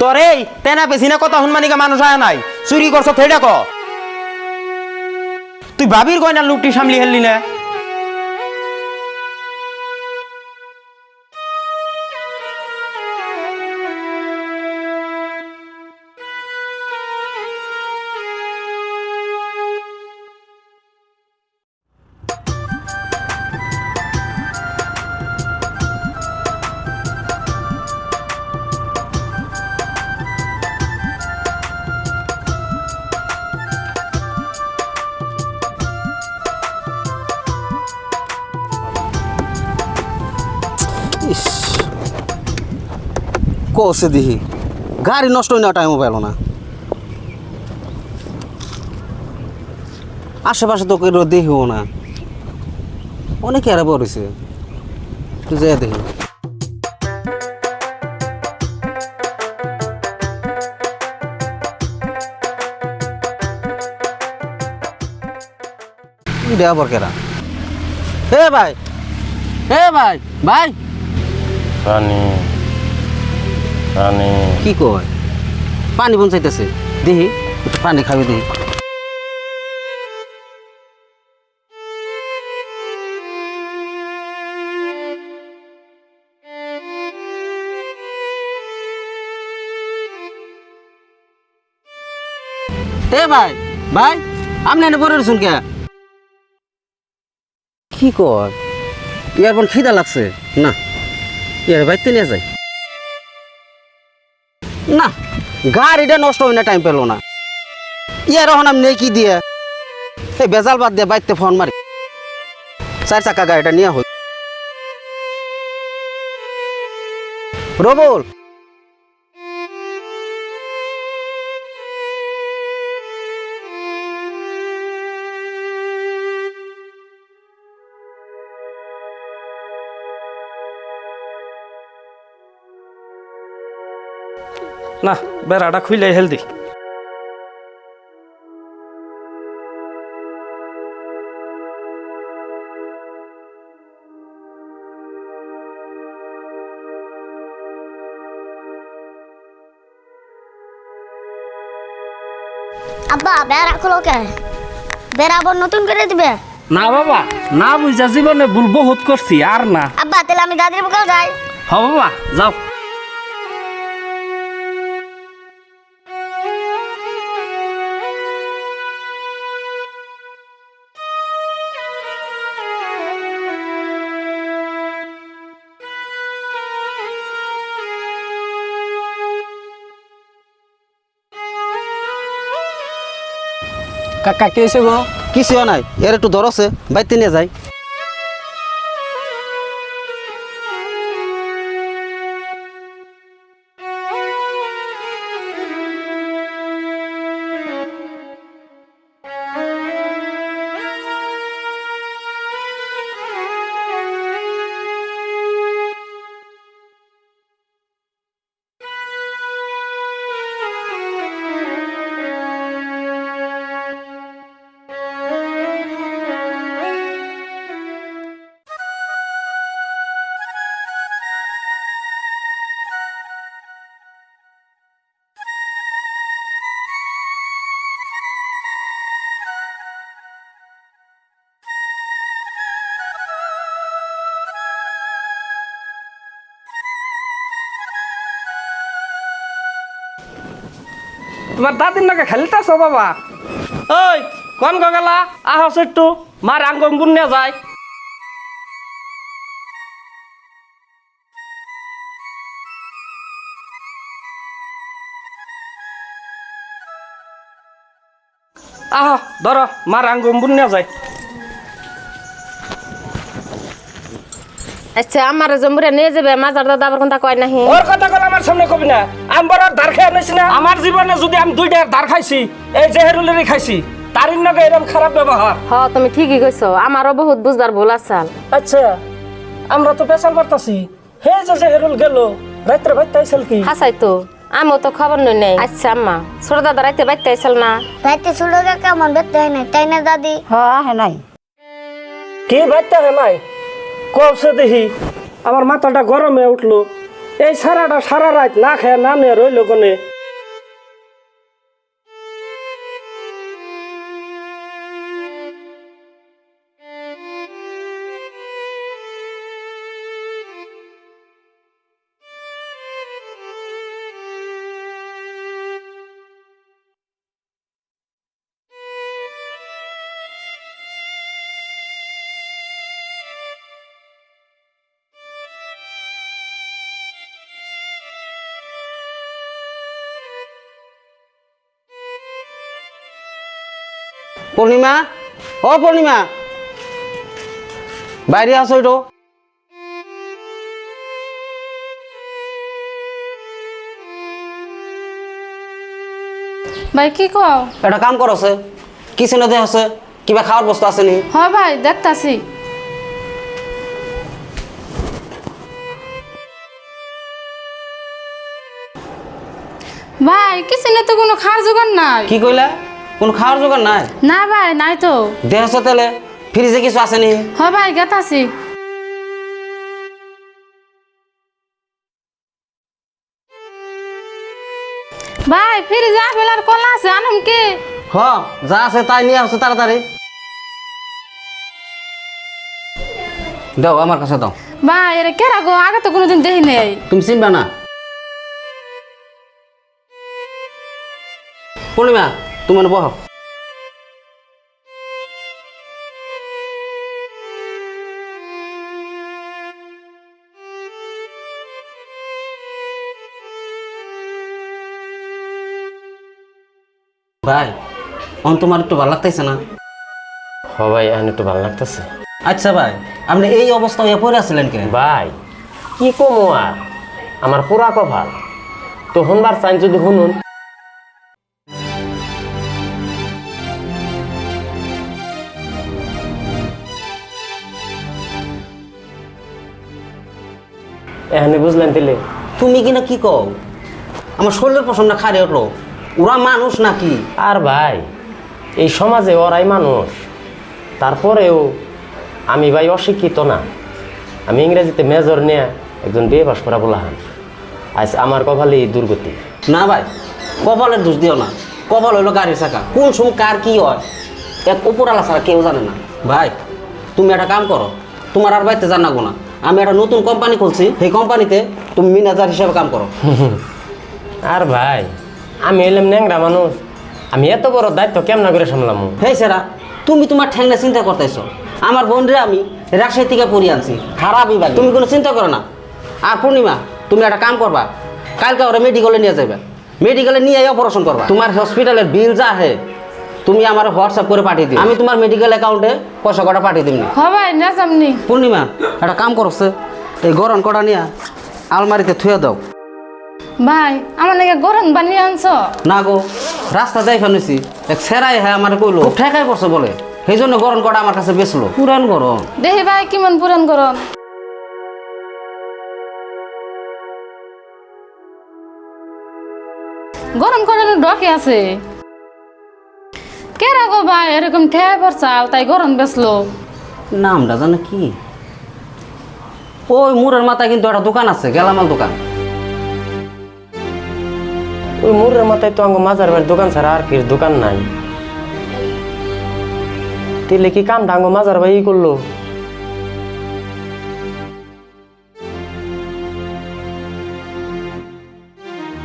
তোর তেনা পেছি না কথা হনমানিকা মানুষ আয় নাই। চুরি করছ থেটা ক। তুই ভাবির গয়না লুকটি সামলি হেললি না। কষে দিহি। গাড়ি নষ্ট হয়ে নেওয়া টাইমও পেল না। আশেপাশে তো কেউ দেখিও না। অনেকে আরে বড়ছে তুই যাই দেখি। দেওয়া বরকেরা হে ভাই হে ভাই ভাই। রানী। রানী কি কয়? পানি বন চাইতেছে। দেখি একটু পানি খাবি দেখি এ ভাই ভাই আপনি এনে পরে রয়েছেন কে কি কয়? ইয়ার বোন খিদা লাগছে। না, ইয়ার বাইতে নিয়ে যায় না, গাড়িটা নষ্ট হয় না টাইম পেল না। ইয়ার এখন আমি নেই কি দিয়ে? এই বেজাল বাদ দিয়ে বাইতে ফোন মারি। চার চাকা গাড়িটা নিয়ে হই রবুল! না বেড়াটা খুলে হেলদি। আব্বা বেড়া খোলো কে বেড়া আবার নতুন করে দিবে। না বাবা না বুঝা জীবনে ভুল বহুত করছি আর না। আব্বা তাহলে আমি দাদির বুকাল যাই। হ বাবা যাও। কাকা কে হয়েছে গো? কিছু নাই এর একটু দরছে বাইতে নিয়ে যাই। তোমার দাদির নাকি খেলতেছ বাবা? ওই কোন গেলা আহস একটু মার আঙ্গম বুনিয়া যায়। আহ, ধর, মার আঙ্গম বুনিয়া যায়। আচ্ছা আমার জম্বুরে নিয়ে যাবে মাজার দাদা আবার কোনটা কয় নাহি? ওর কথা কল আমার সামনে কবি না। আমি বড় ধার খেয়ে নিছি না। আমার জীবনে যদি আমি দুইটা ধার খাইছি এই জেহেরুলেরই খাইছি তার নাকি এরকম খারাপ ব্যবহার। হ তুমি ঠিকই কইছো আমারও বহুত বুঝবার ভুল আসাল আচ্ছা আমরা তো পেশাল পারতাছি হে যে জেহেরুল গেল রাত্রে বাইতে আইসাল কি? হাসাই তো আমিও তো খবর নই নেই। আচ্ছা আম্মা ছোট দাদা রাইতে বাইতে আইসাল না? রাইতে ছোট কেমন বেতে হয় না তাই না দাদি? হ হ্যাঁ নাই। কি বাইতে হে নাই? কলসে দেখি আমার মাথাটা গরমে উঠল। এই সারাটা সারা রাত না খেয়ে না নিয়ে রইল কোনে? পূর্ণিমা? ও পূর্ণিমা। বাইরে আসো একটু। ভাই কি কও? এটা কাম করছে কিচেনে দেহ আছে। কিবা খাওয়ার বস্তু আছে নি? হয় ভাই দেখতাছি। ভাই কিচেনে তো কোনো খাওয়ার জোগান নাই। কি কইলা? কোন খাওয়ার জোগাড় নাই? না ভাই নাই তো। দেহ আছে তেলে ফ্রিজে কিছু আছে নি? হয় ভাই গেতাছি ভাই ফিরে যা বেলার কলা আছে আনুম কি? হ যা আছে তাই নিয়ে আসো তাড়াতাড়ি। দাও আমার কাছে দাও। ভাই এর কেরা গো? আগে তো কোনোদিন দেখি নেই। তুমি চিনবা না? পূর্ণিমা তুমি বহ। ভাই অন তোমার একটু ভালো লাগতেছে না? হ ভাই এখন একটু ভালো লাগতেছে। আচ্ছা ভাই আপনি এই অবস্থা হয়ে পড়ে আছিলেন কেন? ভাই কি কমো আর? আমার পুরা কপাল। তো শুনবার চাই যদি শুনুন। এখানে বুঝলেন দিলে। তুমি কিনা কি কও? আমার শরীরের পছন্দ খারে উঠল। ওরা মানুষ নাকি? আর ভাই এই সমাজে ওরাই মানুষ। তারপরেও আমি ভাই অশিক্ষিত না। আমি ইংরেজিতে মেজর নিয়ে একজন বিয়ে পাস করা বলা হান আজ আমার কপালে এই দুর্গতি। না ভাই কপালের দোষ দিও না। কপাল হইল গাড়ির চাকা। কোন সময় কার কি হয় এক উপরালা ছাড়া কেউ জানে না। ভাই তুমি একটা কাম করো। তোমার আর বাড়িতে জানাব না। আমি একটা নতুন কোম্পানি খুলছি। সেই কোম্পানিতে তুমি ম্যানেজার হিসেবে কাম করো। আর ভাই আমি এলাম ন্যাংরা মানুষ। আমি এত বড় দায়িত্ব কেমন করে সামলামু? হেই সেরা তুমি তোমার ঠ্যাংনা চিন্তা করতেছো। আমার বোনরে আমি রাজশাহী থেকে পড়িয়ে আনছি। খারাপ বিভাগ তুমি কোনো চিন্তা করো না। আর পূর্ণিমা তুমি একটা কাম করবা। কালকে ওরা মেডিকেলে নিয়ে যাবে মেডিকেলে নিয়ে অপারেশন করবা। তোমার হসপিটালের বিল যা হে তুমি আমার হোয়াটসঅ্যাপ করে পাঠিয়ে দিও। আমি তোমার মেডিকেল অ্যাকাউন্টে পয়সা কটা পাঠিয়ে দিবনি হয় ভাই না। সামনি পূর্ণিমা একটা কাম করছে এই গরম কটা নিয়ে আলমারিতে থুয়ে দাও। ভাই আমার নাকি গরম বানিয়ে আনছো। না গো রাস্তা যাই ফেলেছি এক সেরাই হ্যাঁ আমার কইলো। ঠেকাই পড়ছে বলে। সেই জন্য গরম কটা আমার কাছে বেচলো। পুরান গরম। দেখি ভাই কিমান পুরান গরম। গরম করানোর ডকে আছে। ভাই, এরকম ঠেয়া চাল তাই গরম বেসলো নামটা জানো কি? ওই মুরের মাথায় কিন্তু একটা দোকান আছে, গেলামাল দোকান। ওই মুরের মাথায় তো আঙ্গ মাজার বাড়ির দোকান ছাড়া আর কি দোকান নাই। তেলে কি কাম আঙ্গ মাজার ভাই করল?